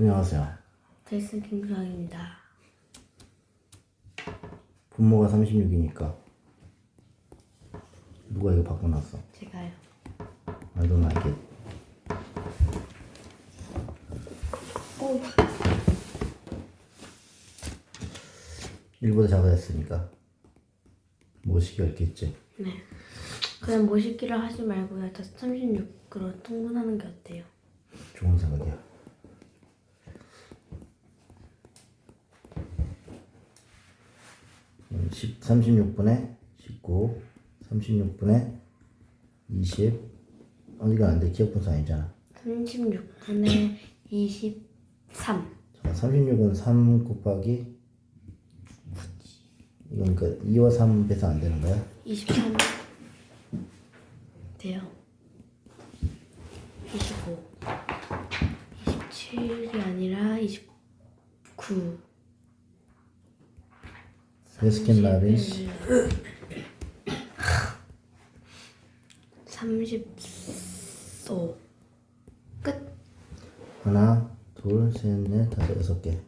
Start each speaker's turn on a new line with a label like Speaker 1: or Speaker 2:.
Speaker 1: 안녕하세요.
Speaker 2: 제이슨 김수학입니다.
Speaker 1: 분모가 36이니까 누가 이거 바꿔놨어?
Speaker 2: 제가요.
Speaker 1: I don't like it.
Speaker 2: 오,
Speaker 1: 1보다 작아졌으니까 모시기가 있겠지.
Speaker 2: 네. 그냥 모시기를 하지 말고요. 다 36으로 통분하는 게 어때요?
Speaker 1: 좋은 생각이야. 10, 36분에 19, 36분에 20. 어, 이건 안 돼. 기억분수 아니잖아.
Speaker 2: 36분의 23.
Speaker 1: 자, 36은 3 곱하기 이건 그 2와 3 배서 안 되는 거야?
Speaker 2: 23. 돼요. 25. 27이 아니라 29.
Speaker 1: 베스킨 라빈스
Speaker 2: 30소. 끝.
Speaker 1: 하나, 둘, 셋, 넷, 다섯, 여섯 개.